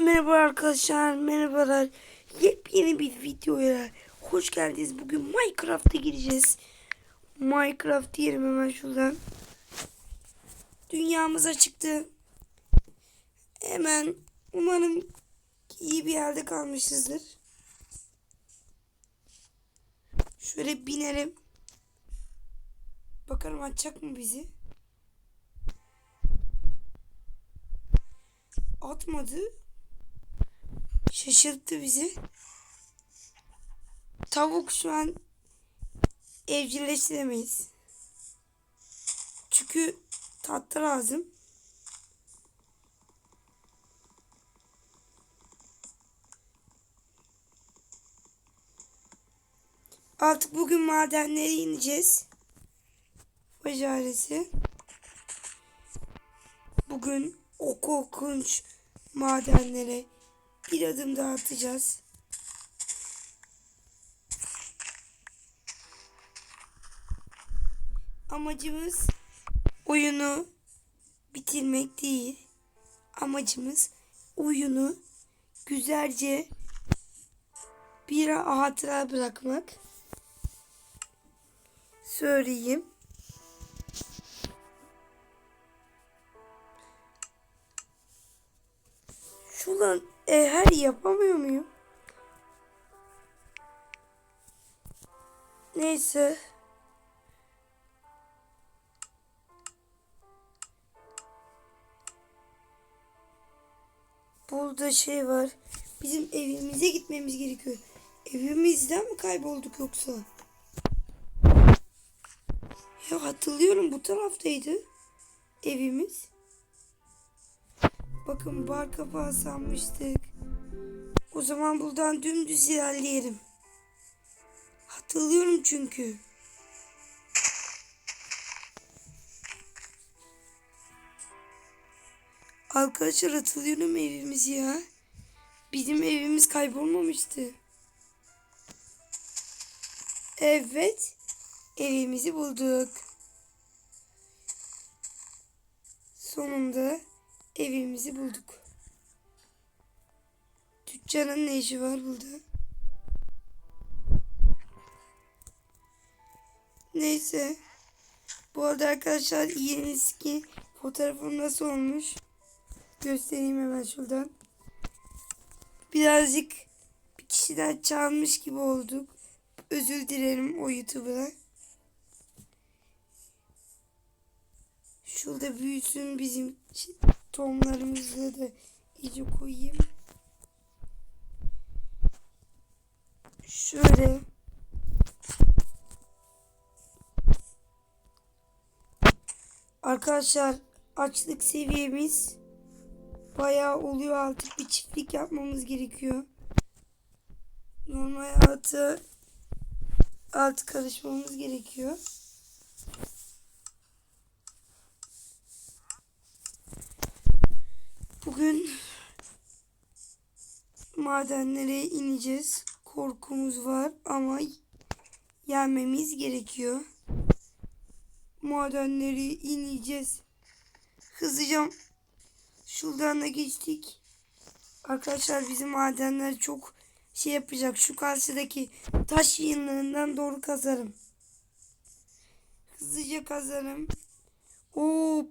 Merhaba arkadaşlar, merhabalar. Yepyeni bir videoya hoş geldiniz. Bugün Minecraft'a gireceğiz. Minecraft diyelim hemen şuradan. Dünyamıza çıktı. Hemen umarım iyi bir yerde kalmışızdır. Şöyle binelim. Bakalım açacak mı bizi? Atmadı. Şaşırttı bizi. Tavuk şu an evcilleştiremeyiz. Çünkü tatlı lazım. Artık bugün madenlere ineceğiz. Bacaresi. Bugün o korkunç madenlere bir adım daha atacağız. Amacımız oyunu bitirmek değil. Amacımız oyunu güzelce bir hatıra bırakmak. Söyleyeyim. Yapamıyor muyum? Neyse. Burada şey var. Bizim evimize gitmemiz gerekiyor. Evimizden mi kaybolduk yoksa? Ya hatırlıyorum bu taraftaydı evimiz. Bakın bar kapağı sanmıştık. O zaman buradan dümdüz ilerleyelim. Hatırlıyorum çünkü. Arkadaşlar hatırlıyorum evimizi ya. Bizim evimiz kaybolmamıştı. Evet. Evimizi bulduk. Sonunda evimizi bulduk. Tüccarın ne işi var burada? Neyse. Bu arada arkadaşlar yeni skin fotoğrafım nasıl olmuş? Göstereyim hemen şuradan. Birazcık bir kişiden çalmış gibi olduk. Özür dilerim o YouTuber'a. Şurada büyüsün bizim tomlarımızı da iyice koyayım. Şöyle. Arkadaşlar açlık seviyemiz bayağı oluyor artık bir çiftlik yapmamız gerekiyor. Normal hayatı artık karışmamız gerekiyor. Bugün madenlere ineceğiz. Korkumuz var ama yenmemiz gerekiyor. Madenleri ineceğiz. Hızlıca şuradan da geçtik. Arkadaşlar bizim madenler çok şey yapacak. Şu karşıdaki taş yığınlarından doğru kazarım. Hızlıca kazarım. Oo,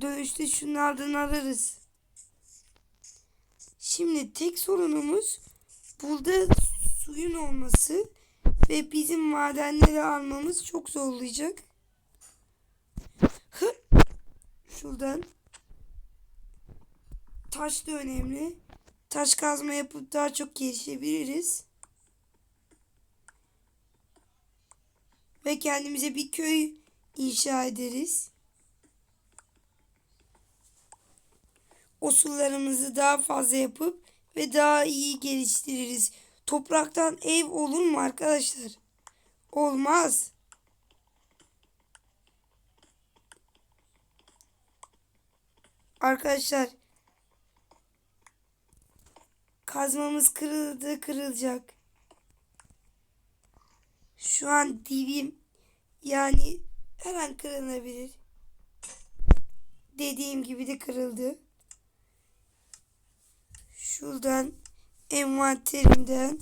dönüşte şunlardan alırız. Şimdi tek sorunumuz burada suyun olması ve bizim madenleri almamız çok zorlayacak. Şuradan taş da önemli. Taş kazma yapıp daha çok gelişebiliriz. Ve kendimize bir köy inşa ederiz. O sularımızı daha fazla yapıp ve daha iyi geliştiririz. Topraktan ev olur mu arkadaşlar? Olmaz. Arkadaşlar kazmamız kırıldı kırılacak. Şu an dibim yani her an kırılabilir. Dediğim gibi de kırıldı. Şuradan envanterimden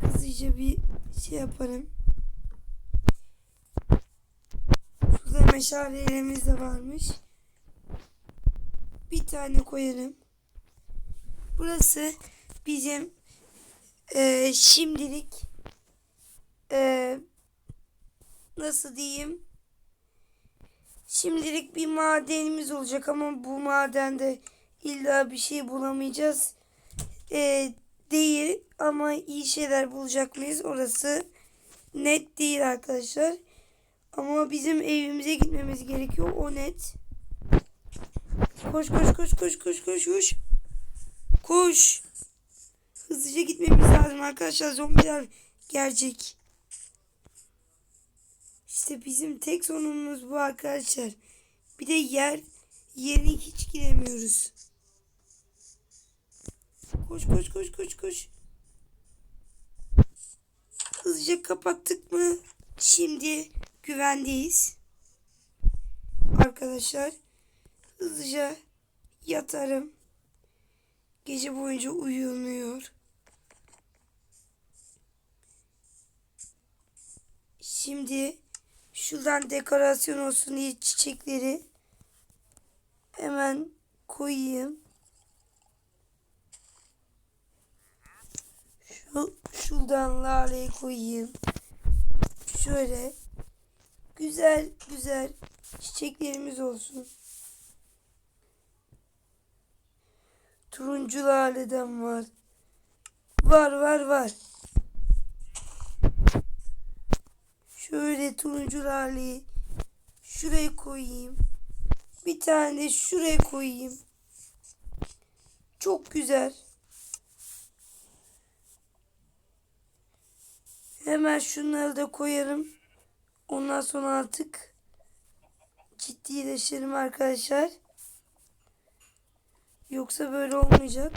hızlıca bir şey yaparım. Şurada meşalelerimiz de varmış. Bir tane koyalım. Burası bizim eee, şimdilik eee, nasıl diyeyim şimdilik bir madenimiz olacak ama bu madende illa bir şey bulamayacağız e, değil ama iyi şeyler bulacak mıyız orası net değil arkadaşlar. Ama bizim evimize gitmemiz gerekiyor o net. Koş koş koş koş koş koş koş. Koş. Hızlıca gitmemiz lazım arkadaşlar zombiler gelecek. İşte bizim tek sorunumuz bu arkadaşlar. Bir de yer yeri hiç giremiyoruz. Koş koş koş koş koş. Hızlıca kapattık mı? Şimdi güvendeyiz. Arkadaşlar hızlıca yatarım. Gece boyunca uyunuyor. Şimdi şuradan dekorasyon olsun diye çiçekleri hemen koyayım. Şuradan laleyi koyayım. Şöyle güzel güzel çiçeklerimiz olsun. Turuncu laleden var. Var var var. Şöyle turuncu laleyi şuraya koyayım. Bir tane de şuraya koyayım. Çok güzel. Hemen şunları da koyarım. Ondan sonra artık ciddileşelim arkadaşlar. Yoksa böyle olmayacak.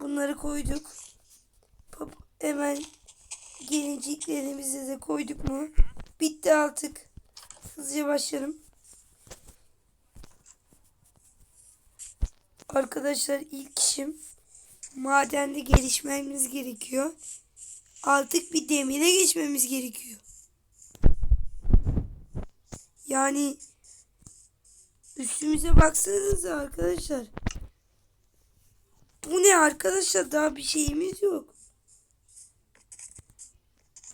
Bunları koyduk. Hemen gelinciklerimizi de koyduk mu? Bitti artık. Hızlıca başlayalım. Arkadaşlar ilk işim madende gelişmemiz gerekiyor. Artık bir demire geçmemiz gerekiyor. Yani üstümüze baksanıza arkadaşlar. Bu ne arkadaşlar? Daha bir şeyimiz yok.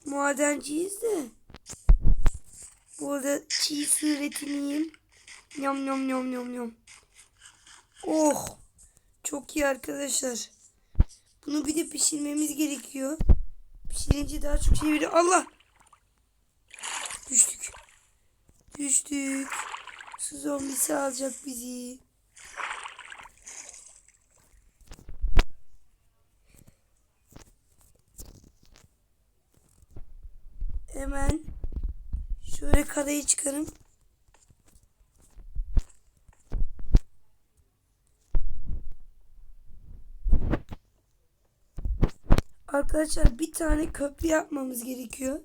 Madenciyiz de. Bu arada çiğ yiyeyim. Yam yam yam yam yam. Oh. Çok iyi arkadaşlar. Bunu bir de pişirmemiz gerekiyor. Pişirince daha çok şey veriyor. Allah. Düştük. Düştük. Su zombisi alacak bizi. Hemen şöyle karayı çıkarım. Arkadaşlar bir tane köprü yapmamız gerekiyor.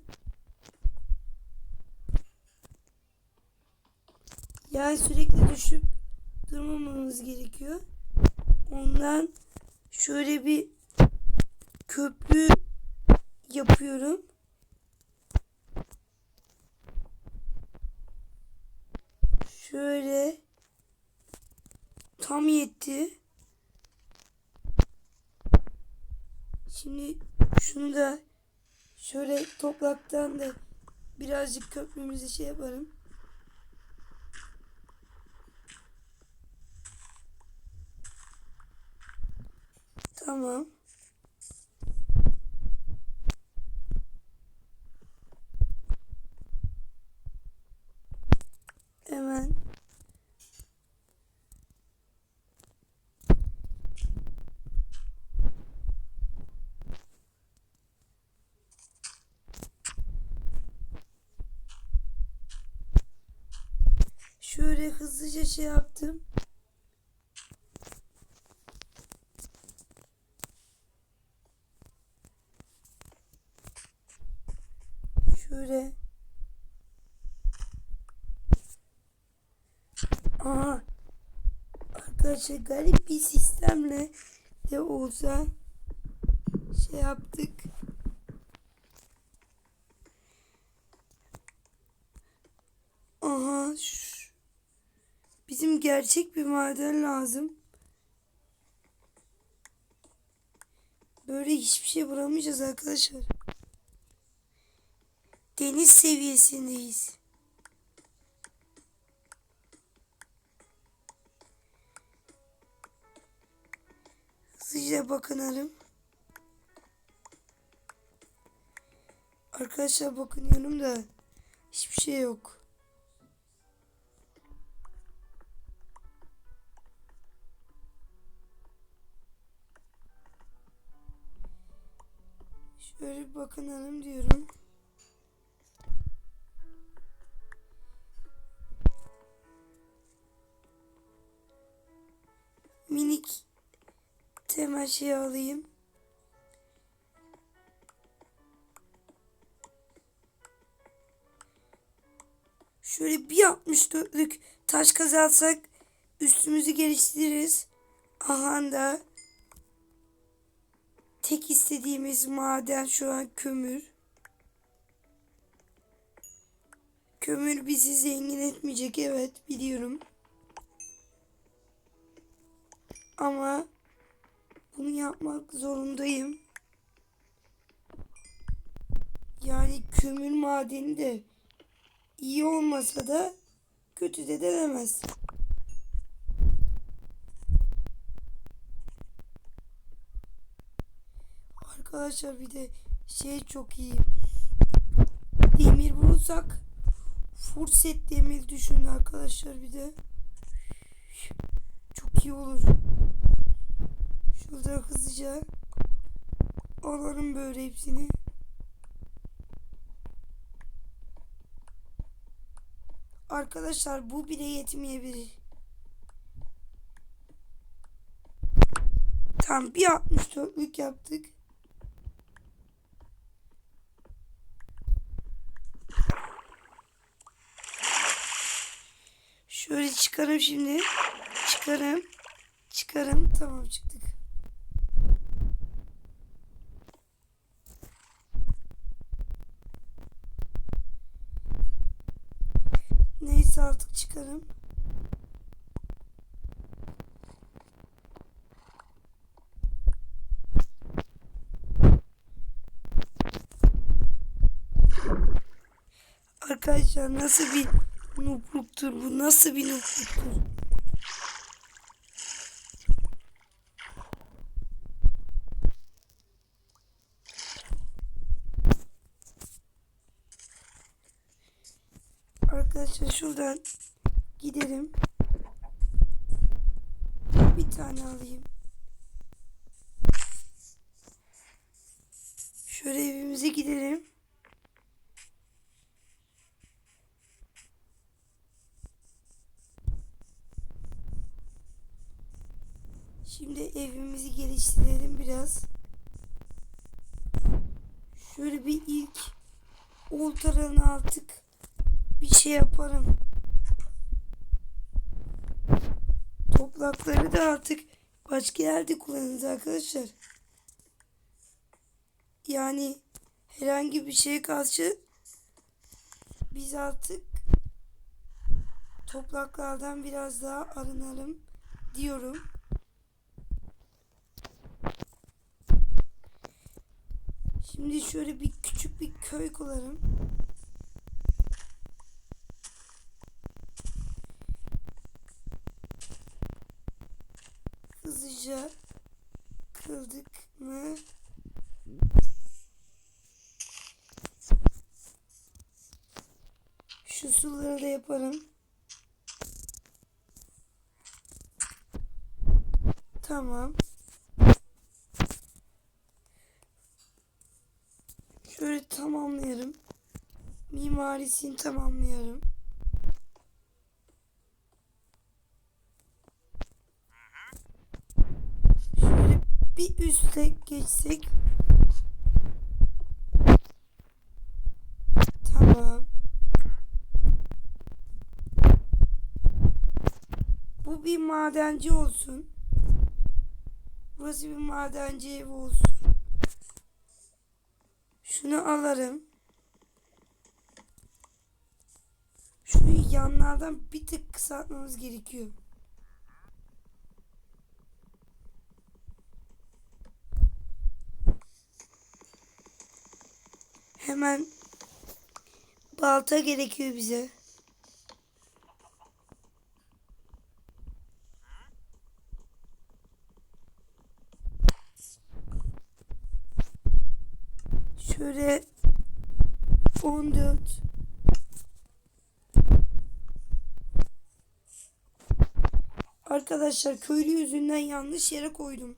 Yani sürekli düşüp durmamamız gerekiyor. Ondan şöyle bir köprü yapıyorum. Şöyle tam yetti. Şimdi şunu da şöyle topraktan da birazcık köprümüzü şey yaparım. Tamam. Hemen hızlıca şey yaptım. Şöyle. Aha. Arkadaşlar garip bir sistemle de olsa şey yaptık. Gerçek bir maden lazım. Böyle hiçbir şey bulamayacağız arkadaşlar. Deniz seviyesindeyiz. Hızlıca bakınalım. Arkadaşlar bakınıyorum da hiçbir şey yok. Bakınalım diyorum. Minik temel şey alayım. Şöyle bir 64'lük taş kazalsak üstümüzü geliştiririz. Aha da tek istediğimiz maden şu an kömür. Kömür bizi zengin etmeyecek evet biliyorum. Ama bunu yapmak zorundayım. Yani kömür madeni de iyi olmasa da kötü de denemez. Arkadaşlar bir de şey çok iyi. Demir bulursak full set demir düşünün arkadaşlar bir de. Çok iyi olur. Şurada hızlıca alalım böyle hepsini. Arkadaşlar bu bile yetmeyebilir. Tam bir 64'lük yaptık. Şöyle çıkarım şimdi. Çıkarım. Çıkarım. Tamam çıktık. Neyse artık çıkarım. Arkadaşlar nasıl bir nubluktur bu? Nasıl bir nubluktur? Arkadaşlar şuradan gidelim. Bir tane alayım. Şöyle evimize gidelim. Şimdi geliştirelim biraz. Şöyle bir ilk oltaranı artık bir şey yaparım. Toprakları da artık başka yerde kullanırız arkadaşlar. Yani herhangi bir şeye karşı biz artık topraklardan biraz daha arınalım diyorum. Şimdi şöyle bir küçük bir köy kurarım. Hızlıca kıldık mı? Şu suları da yaparım. Tamam. Şöyle tamamlayalım. Mimarisini tamamlayalım. Şöyle bir üste geçsek. Tamam. Bu bir madenci olsun. Burası bir madenci evi olsun. Şunu alırım. Şu yanlardan bir tık kısaltmamız gerekiyor. Hemen balta gerekiyor bize. Şöyle 14 Arkadaşlar köylü yüzünden yanlış yere koydum.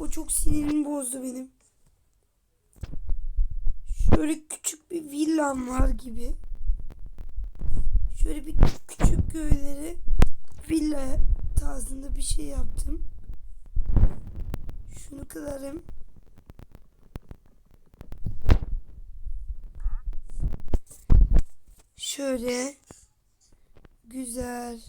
O çok sinirimi bozdu benim. Şöyle küçük bir villam var gibi. Şöyle bir küçük köyleri villa tarzında bir şey yaptım. Şunu kırarım. Şöyle güzel.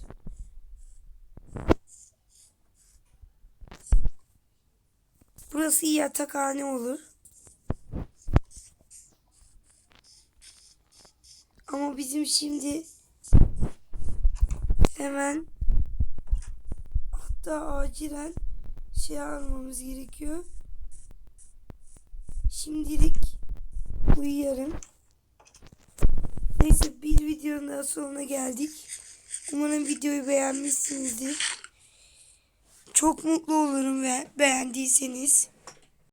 Burası yatakhane olur. Ama bizim şimdi hemen hatta acilen şey almamız gerekiyor. Şimdilik uyuyarım. Neyse bir videonun daha sonuna geldik. Umarım videoyu beğenmişsinizdir. Çok mutlu olurum ve beğendiyseniz.